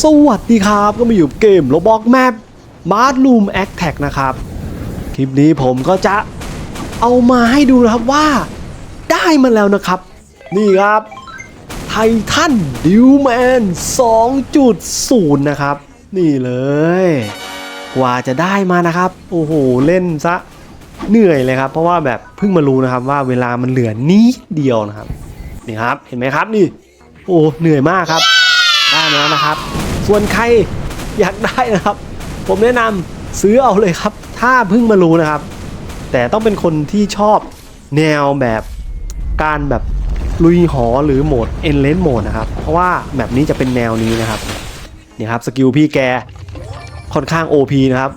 สวัสดีครับก็มาอยู่เกมโรบอกแมปมาร์ o ลูมแอคแท็กนะครับ คลิปนี้ผมก็จะเอามาให้ดูนะครับว่า ได้มาแล้วนะครับ นี่ครับไททันดิวแมน 2.0 นะครับ นี่เลย กว่าจะได้มานะครับ โอ้โห เล่นซะเหนื่อยเลยครับ เพราะว่าแบบเพิ่งมารู้นะครับว่าเวลามันเหลือนิดเดียวนะครับ นี่ครับ เห็นไหมครับนี่ โอ้เหนื่อยมากครับ ได้มาแล้วนะครับ ส่วนใครอยากได้นะครับ ผมแนะนำซื้อเอาเลยครับ ถ้าเพิ่งมารู้นะครับ แต่ต้องเป็นคนที่ชอบแนวแบบการแบบลุยหอหรือโหมด e n l e n s mode นะครับ เพราะว่าแบบนี้จะเป็นแนวนี้นะครับนี่ครับสกิลพี่แกค่อนข้าง OP นะครับ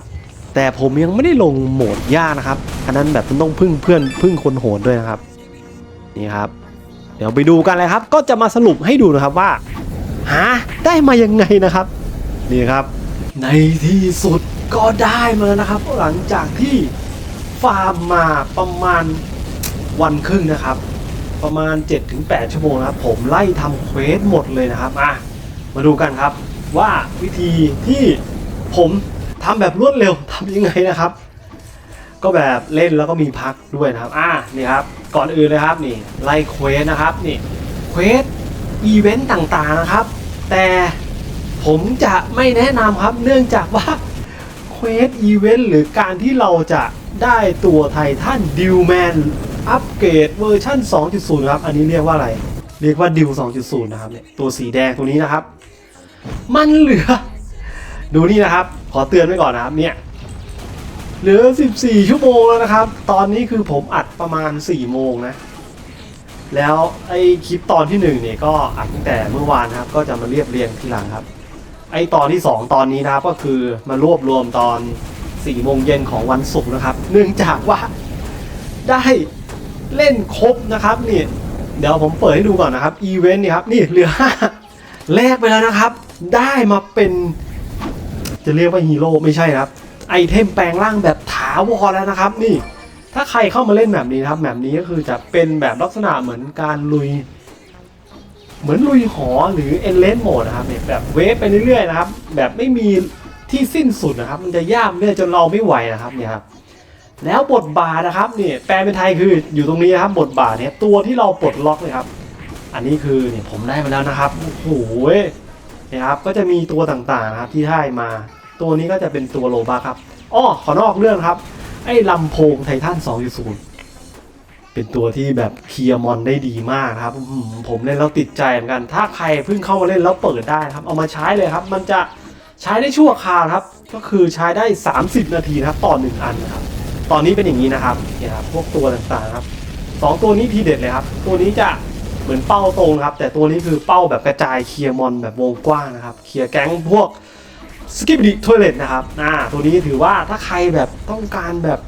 แต่ผมยังไม่ได้ลงโหมดยากนะครับอันนั้นแบบมันต้องพึ่งเพื่อนพึ่งคนโหดด้วยนะครับนี่ครับ เดี๋ยวไปดูกันเลยครับ ก็จะมาสรุปให้ดูนะครับว่าหา ได้มายังไงนะครับ นี่ครับ ในที่สุดก็ได้มาแล้วนะครับ หลังจากที่ฟาร์มมาประมาณวันครึ่งนะครับ ประมาณ 7-8 ชั่วโมงนะครับ ผมไล่ทำเควสหมดเลยนะครับอะมาดูกันครับว่าวิธีที่ผมทำแบบรวดเร็วทำยังไงนะครับ ก็แบบเล่นแล้วก็มีพักด้วยนะครับอ่านี่ครับก่อนอื่นเลยครับนี่ไล่เควสนะครับนี่เควสอีเวนต์ต่างๆนะครับ แต่ผมจะไม่แนะนำครับเนื่องจากว่าเควสอีเวนต์หรือการที่เราจะได้ตัวไททันดิวแมนอัปเกรดเวอร์ชัน2.0 ครับ อันนี้เรียกว่าอะไร เรียกว่าดิว 2.0 นะครับเนี่ยตัวสีแดงตัวนี้นะครับ มันเหลือ ดูนี่นะครับ ขอเตือนไว้ก่อนนะครับเนี่ยเหลือ 14 ชั่วโมงแล้วนะครับ ตอนนี้คือผมอัดประมาณ 4 โมงนะ แล้วไอ้คลิปตอนที่1เนี่ยก็อัดตั้งแต่เมื่อวานนะครับ ก็จะมาเรียบเรียงทีหลังครับ ไอ้ตอนที่2ตอนนี้นะครับก็คือมารวบรวมตอน4โมงเย็นของวันศุกร์นะครับ เนื่องจากว่าได้เล่นครบนะครับนี่เดี๋ยวผมเปิดให้ดูก่อนนะครับอีเวนต์นี่ครับนี่เหลือ5แลกไปแล้วนะครับ ได้มาเป็น จะเรียกว่าฮีโร่ไม่ใช่ครับ ไอเทมแปลงร่างแบบถาวรแล้วนะครับ นี่ ถ้าใครเข้ามาเล่นแบบนี้นะครับแบบนี้ก็คือจะเป็นแบบลักษณะเหมือนการลุย เหมือนลุยหอหรือเอ็นเลนโหมดนะครับเนี่ยแบบเวฟไปเรื่อยๆนะครับ แบบไม่มีที่สิ้นสุดนะครับ มันจะยากเรื่อยจนเราไม่ไหวนะครับเนี่ยครับแล้วบทบาทนะครับนี่แปลเป็นไทยคืออยู่ตรงนี้นะครับบทบาทเนี่ยตัวที่เราปลดล็อกเลยครับ อันนี้คือเนี่ยผมได้มาแล้วนะครับโอ้โหเนี่ยครับก็จะมีตัวต่างๆนะครับที่ได้มา ตัวนี้ก็จะเป็นตัวโลบาครับอ้อขอนอกเรื่องครับ ไอ้ลำโพงไททัน2.0 เป็นตัวที่แบบเคลียร์มอนได้ดีมากนะครับ ผมเล่นแล้วติดใจเหมือนกัน ถ้าใครเพิ่งเข้ามาเล่นแล้วเปิดได้ครับ เอามาใช้เลยครับ มันจะใช้ได้ชั่วคราวครับ ก็คือใช้ได้ 30 นาทีนะครับต่อหนึ่งอันนะครับ ตอนนี้เป็นอย่างนี้นะครับเนี่ยครับพวกตัวต่างๆครับสองตัวนี้ทีเด็ดเลยครับ ตัวนี้จะเหมือนเป้าตรงครับ แต่ตัวนี้คือเป้าแบบกระจายเคลียร์มอนแบบวงกว้างนะครับ เคลียร์แก๊งพวก สกิปดิท o ยเลตนะครับอ่าตัวนี้ถือว่าถ้าใครแบบต้องการแบบ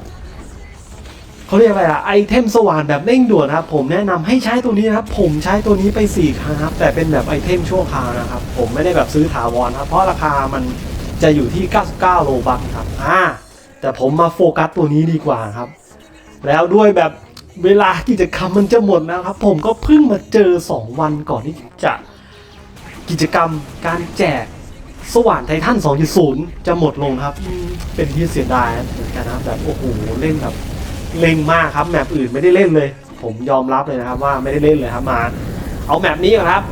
เขาเรียกอะไรอะไอเทมสว่านแบบเร่งด่วนนะครับ ผมแนะนำให้ใช้ตัวนี้นะครับ ผมใช้ตัวนี้ไป4ครั้งครับ แต่เป็นแบบไอเทมชั่วคราวนะครับ ผมไม่ได้แบบซื้อถาวรครับ เพราะราคามันจะอยู่ที่ 99 โลบัคครับอ่าแต่ผมมาโฟกัสตัวนี้ดีกว่าครับ แล้วด้วยแบบเวลากิจกรรมมันจะหมดแล้วครับ ผมก็เพิ่งมาเจอ 2 วันก่อนที่จะกิจกรรมการแจก สว่านไททัน 2.0 จะหมดลงครับ เป็นที่เสียดายเหมือนกันนะครับแบบโอ้โหเล่นแบบเล่งมากครับแมปอื่นไม่ได้เล่นเลย ผมยอมรับเลยนะครับว่าไม่ได้เล่นเลยครับมา เอาแมปนี้ก่อนครับ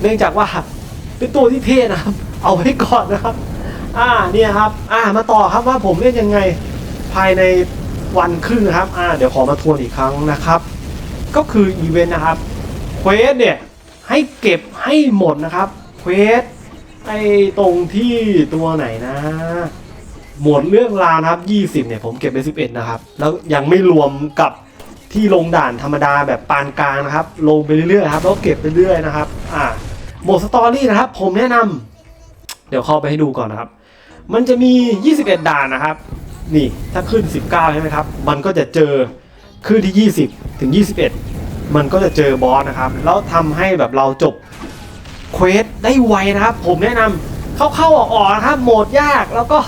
เนื่องจากว่าเป็นตัวที่เท่นะครับ เอาไว้ก่อนนะครับ อ่าเนี่ยครับ อ่ามาต่อครับว่าผมเล่นยังไงภายในวันครึ่งนะครับ อ่า เดี๋ยวขอมาทวนอีกครั้งนะครับ ก็คืออีเวนต์นะครับเควสเนี่ยให้เก็บให้หมดนะครับเควส ไอ้ตรงที่ตัวไหนนะ หมดเรื่องราวนะครับ 20 เนี่ย ผมเก็บไป 11 นะครับ แล้วยังไม่รวมกับที่ลงด่านธรรมดาแบบปานกลางนะครับ ลงไปเรื่อยๆครับแล้วเก็บไปเรื่อยนะครับ อ่าโหมดสตอรี่นะครับ ผมแนะนำเดี๋ยวเข้าไปให้ดูก่อนนะครับ มันจะมี 21 ด่านนะครับ นี่ถ้าขึ้น 19 ใช่ไหมครับ มันก็จะเจอขึ้นที่ 20 ถึง 21 มันก็จะเจอบอสนะครับ แล้วทำให้แบบเราจบ เควสได้ไวนะครับ ผมแนะนำเข้าเข้าออกออกนะครับโหมดยากแล้วก็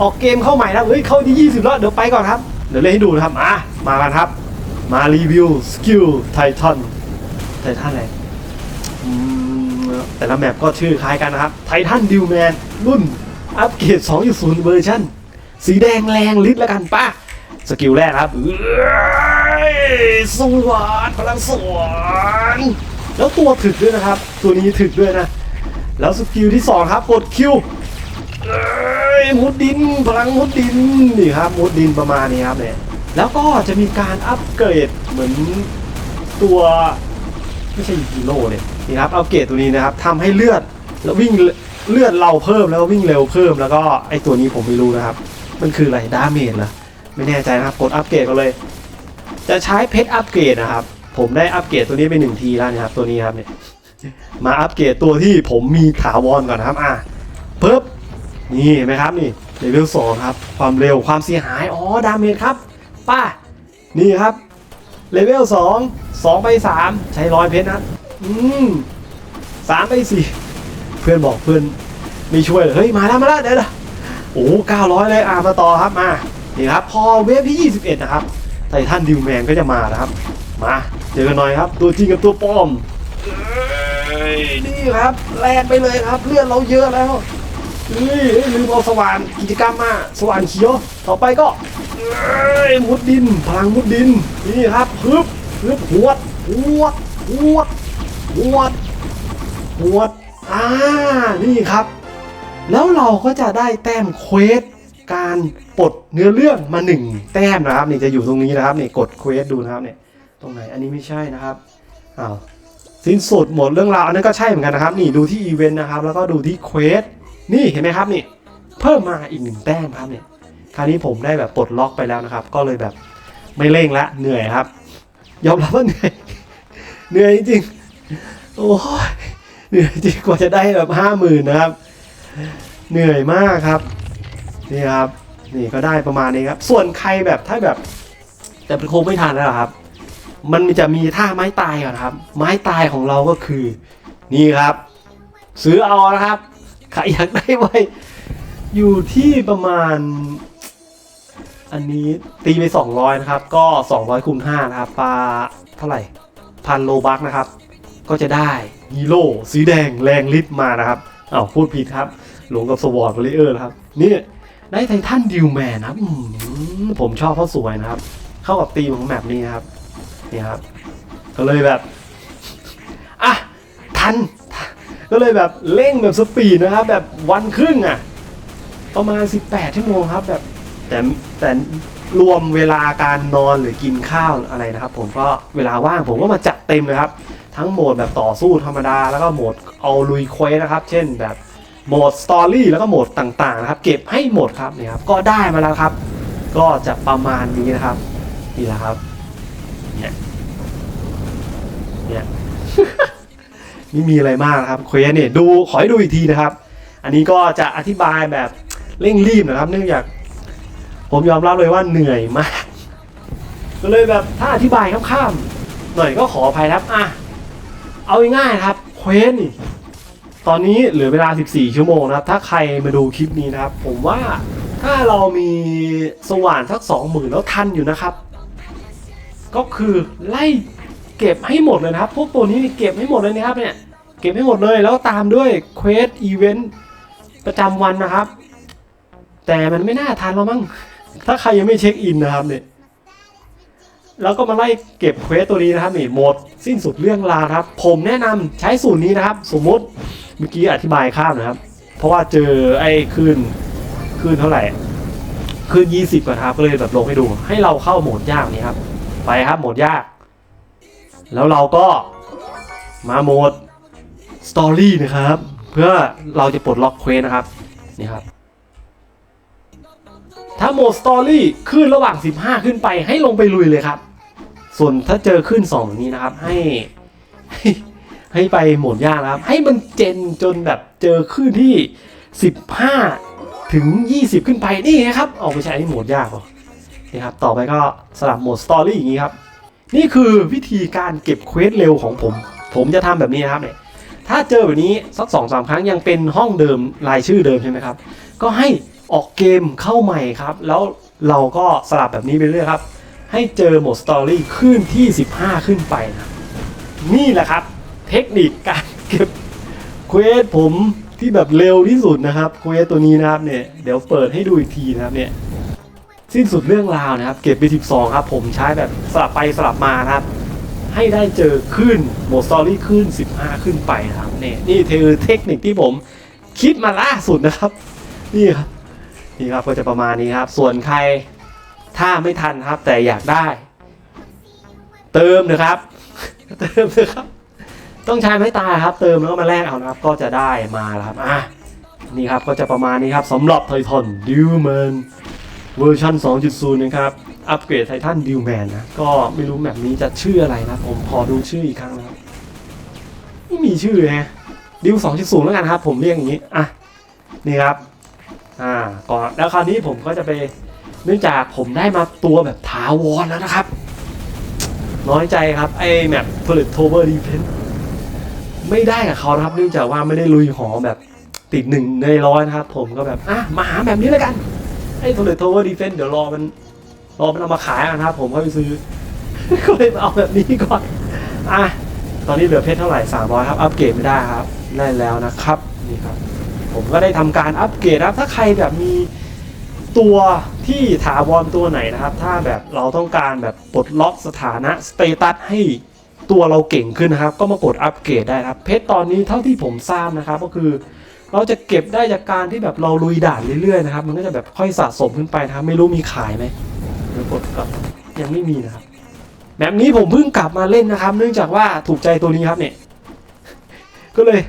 ออกเกมเข้าใหม่นะเฮ้ยเข้าที่ 20 แล้วเดี๋ยวไปก่อนครับ เดี๋ยวเล่นให้ดูนะครับอะมากันครับ มารีวิวสกิลไททันไททันอะไรแต่ละแมปก็ชื่อคล้ายกันนะครับไททันดิวแมนรุ่นอัปเกรด 2.0 เวอร์ชันสีแดงแรงฤทธิ์แล้วกันป้าสกิลแรกครับสวัสดพลังสวรรค์ แล้วตัวถึกด้วยนะครับ ตัวนี้ถึกด้วยนะ แล้วสกิลที่ 2 ครับกดคิวมุดดินพลังมุดดินนี่ครับมุดดินประมาณนี้ครับเนี่ยแล้วก็จะมีการอัปเกรดเหมือนตัวไม่ใช่ฮีโร่เลยนี่ครับอัปเกรดตัวนี้นะครับทำให้เลือดแล้ววิ่งเลือดเราเพิ่มแล้ววิ่งเร็วเพิ่มแล้วก็ไอตัวนี้ผมไม่รู้นะครับ มันคืออะไรดาเมจเหรอไม่แน่ใจนะครับกดอัปเกรดกันเลย จะใช้เพชรอัปเกรดนะครับ ผมได้อัปเกรดตัวนี้ไปหนึ่งทีแล้วนะครับตัวนี้ครับเนี่ยมาอัปเกรดตัวที่ผมมีถาวรก่อนนะครับอะเพิ่มนี่เห็นไหมครับนี่เลเวลสองครับ ความเร็วความเสียหายอ๋อดาเมจครับป้านี่ครับเลเวลสองสองไปสามใช้ร้อยเพชรนะอืมสามไปสี่เพื่อนบอกเพื่อนไม่ช่วยเลยเฮ้ยมาแล้วมาแล้วเดี๋ยวโอ้เก้าร้อยเลยอ่ามาต่อครับมานี่ครับพอเวฟที่ 21 นะครับไททันดิวแมนก็จะมานะครับ มา เจอกันหน่อยครับ ตัวจริงกับตัวปลอมเอ้ยนี่ครับแลกไปเลยครับ เลือดเราเยอะแล้วนี่เอ้ยลืมเอาสว่านกิจกรรมมาสว่านเขียว ต่อไปก็เอ้ยมุดดินพลังมุดดิน นี่ครับฮึบฮึบหวดหวดหวดหวดหวดอ่านี่ครับ แล้วเราก็จะได้แต้มเควสการปลดเนื้อเรื่องมาหนึ่งแต้มนะครับนี่จะอยู่ตรงนี้นะครับนี่กดเควสดูนะครับเนี่ย ตรงไหนอันนี้ไม่ใช่นะครับอ้าวสิ้นสุดหมดเรื่องราวอันนั้นก็ใช่เหมือนกันนะครับ นี่ดูที่อีเวนต์นะครับ แล้วก็ดูที่เควสนี่เห็นไหมครับนี่ เพิ่มมาอีกหนึ่งแต้มครับเนี่ยคราวนี้ผมได้แบบปลดล็อกไปแล้วนะครับ ก็เลยแบบไม่เร่งละเหนื่อยครับ ยอมรับว่าเหนื่อยเหนื่อยจริงโอ้ยเหนื่อยจริงกว่าจะได้แบบห้าหมื่นนะครับ เหนื่อยมากครับนี่ครับนี่ก็ได้ประมาณนี้ครับ ส่วนใครแบบถ้าแบบ แต่เป็นคงไม่ทันแล้วครับ มันจะมีท่าไม้ตายก่อนครับ ไม้ตายของเราก็คือ นี่ครับ ซื้อเอานะครับใครอยากได้ไว้ อยู่ที่ประมาณ อันนี้ตีไป 200 นะครับ ก็ 200คูณ5นะครับปลาเท่าไหร่พันโลบักนะครับ ก็จะได้ฮีโร่สีแดงแรงฤทธิ์มานะครับอ้าวพูดผิดครับ หลงกับสวอร์ดเลเยอร์นะครับ นี่ได้ไททันดิวแมนนะครับผมชอบเขาสวยนะครับ เข้ากับตีมของแมปนี้นะครับ นี่ครับ ก็เลยแบบ อะ ทัน ก็เลยแบบเร่งแบบสปีดนะครับ แบบวันครึ่งอะ ประมาณ 18 ชั่วโมงครับ แบบ แต่แต่รวมเวลาการนอนหรือกินข้าวอะไรนะครับ ผมก็เวลาว่างผมก็มาจัดเต็มเลยครับ ทั้งโหมดแบบต่อสู้ธรรมดา แล้วก็โหมดเอาลุยเควสนะครับ เช่นแบบโหมดสตอรี่แล้วก็โหมดต่างๆนะครับ เก็บให้หมดครับเนี่ยครับ ก็ได้มาแล้วครับ ก็จะประมาณนี้นะครับนี่แหละครับ เนี่ยเนี่ย ไม่มีอะไรมากนะครับเควสเนี่ยดูขอให้ดูอีกทีนะครับ อันนี้ก็จะอธิบายแบบเร่งรีบนะครับ เนื่องจาก ผมยอมรับเลยว่าเหนื่อยมากก็เลยแบบถ้าอธิบายข้ามๆหน่อยก็ขออภัยครับอะเอาง่ายๆครับเควสนี่ตอนนี้เหลือเวลา 14 ชั่วโมงนะครับ ถ้าใครมาดูคลิปนี้นะครับ ผมว่าถ้าเรามีสว่านสัก 20,000 แล้วทันอยู่นะครับ ก็คือไล่เก็บให้หมดเลยนะครับพวกตัวนี้เก็บให้หมดเลยนะครับเนี่ยเก็บให้หมดเลยแล้วตามด้วยเควสอีเวนต์ประจำวันนะครับ แต่มันไม่น่าทันแล้วมั้งถ้าใครยังไม่เช็คอินนะครับเนี่ยแล้วก็มาไล่เก็บเควสตัวนี้นะครับนี่หมดสิ้นสุดเรื่องราวครับ ผมแนะนำใช้สูตรนี้นะครับ สมมุติเมื่อกี้อธิบายข้ามนะครับ เพราะว่าเจอไอ้คืนคืนเท่าไหร่คืนยี่สิบนะครับก็เลยแบบลงให้ดู ให้เราเข้าโหมดยากนี้ครับ ไปครับโหมดยาก แล้วเราก็มาโหมดสตอรี่นะครับ เพื่อเราจะปลดล็อกเควสนะครับนี่ครับ ถ้าโหมดสตอรี่ขึ้นระหว่าง 15 ขึ้นไปให้ลงไปลุยเลยครับ ส่วนถ้าเจอขึ้น2แบบนี้นะครับ ให้ให้ให้ไปโหมดยากนะครับ ให้มันเจนจนแบบเจอขึ้นที่ 15 ถึง 20 ขึ้นไปนี่นะครับเอาไปใช้ในโหมดยากเหรอนี่ ครับ ต่อไปก็สลับโหมดสตอรี่อย่างนี้ครับ นี่คือวิธีการเก็บเควสเร็วของผม ผมจะทำแบบนี้นะครับเนี่ย ถ้าเจอแบบนี้สักสองสามครั้งยังเป็นห้องเดิมรายชื่อเดิมใช่ไหมครับ ก็ให้ออกเกมเข้าใหม่ครับ แล้วเราก็สลับแบบนี้ไปเรื่อยครับ ให้เจอโหมดสตอรี่ขึ้นที่ 15 ขึ้นไปนะนี่แหละครับ เทคนิคการเก็บเควสผมที่แบบเร็วที่สุดนะครับเควสตัวนี้นะครับเนี่ยเดี๋ยวเปิดให้ดูอีกทีนะครับเนี่ย สิ้นสุดเรื่องราวนะครับ เก็บไป12 ครับ ผมใช้แบบสลับไปสลับมานะครับ ให้ได้เจอขึ้นโหมดสตอรี่ขึ้น 15 ขึ้นไปนะครับเนี่ยนี่คือเทคนิคที่ผมคิดมาล่าสุดนะครับ นี่ครับนี่ครับก็จะประมาณนี้ครับ ส่วนใครถ้าไม่ทันครับ แต่อยากได้ เติมนะครับ เติมนะครับ ต้องใช้ไม้ตายครับ เติมแล้วมาแลกเอานะครับ ก็จะได้มาแล้วครับอะนี่ครับก็จะประมาณนี้ครับสำหรับไททันดิวแมน เวอร์ชัน2.0 นะครับ อัปเกรดไททันดิวแมนนะ ก็ไม่รู้แบบนี้จะชื่ออะไรนะ ผมขอดูชื่ออีกครั้งนะครับไม่มีชื่อฮะดิว 2.0 แล้วกันครับ ผมเรียกอย่างนี้ อะ นี่ครับ อ่า ก่อน แล้วคราวนี้ผมก็จะไป เนื่องจากผมได้มาตัวแบบถาวรแล้วนะครับ น้อยใจครับ ไอแมปผลิตโทเวอร์ดีเพนไม่ได้กับเขานะครับ เนื่องจากว่าไม่ได้ลุยหอแบบติดหนึ่งในร้อยนะครับ ผมก็แบบ อะ มาหาแบบนี้แล้วกัน ไอ้ผลิตโทเวอร์ดีเพนเดี๋ยวรอมันรอมันเอามาขายนะครับผมก็ไปซื้อ ก็เลยมาเอาแบบนี้ก่อน อะ ตอนนี้เหลือเพชรเท่าไหร่300ครับ อัปเกรดไม่ได้ครับ ได้แล้วนะครับ นี่ครับ ผมก็ได้ทำการอัปเกรดครับ ถ้าใครแบบมีตัวที่ถาวรตัวไหนนะครับ ถ้าแบบเราต้องการแบบปลดล็อกสถานะสเตตัสให้ตัวเราเก่งขึ้นนะครับ ก็มากดอัปเกรดได้ครับ เพชรตอนนี้เท่าที่ผมทราบนะครับ ก็คือ เราจะเก็บได้จากการที่แบบเราลุยด่านเรื่อยๆนะครับ มันก็จะแบบค่อยสะสมขึ้นไปนะครับ ไม่รู้มีขายไหมเดี๋ยวกดก่อนยังไม่มีนะครับแบบนี้ผมเพิ่งกลับมาเล่นนะครับ เนื่องจากว่าถูกใจตัวนี้ครับเนี่ย ก็เลย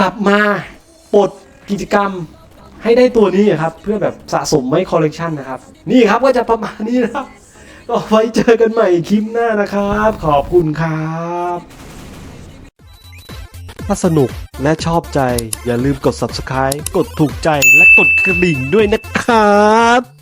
กลับมาปลดกิจกรรมให้ได้ตัวนี้ครับ เพื่อแบบสะสมไม่คอลเลกชันนะครับ นี่ครับก็จะประมาณนี้นะครับก็ไว้เจอกันใหม่คลิปหน้านะครับ ขอบคุณครับถ้าสนุก และชอบใจอย่าลืมกด subscribe กดถูกใจและกดกระดิ่งด้วยนะครับ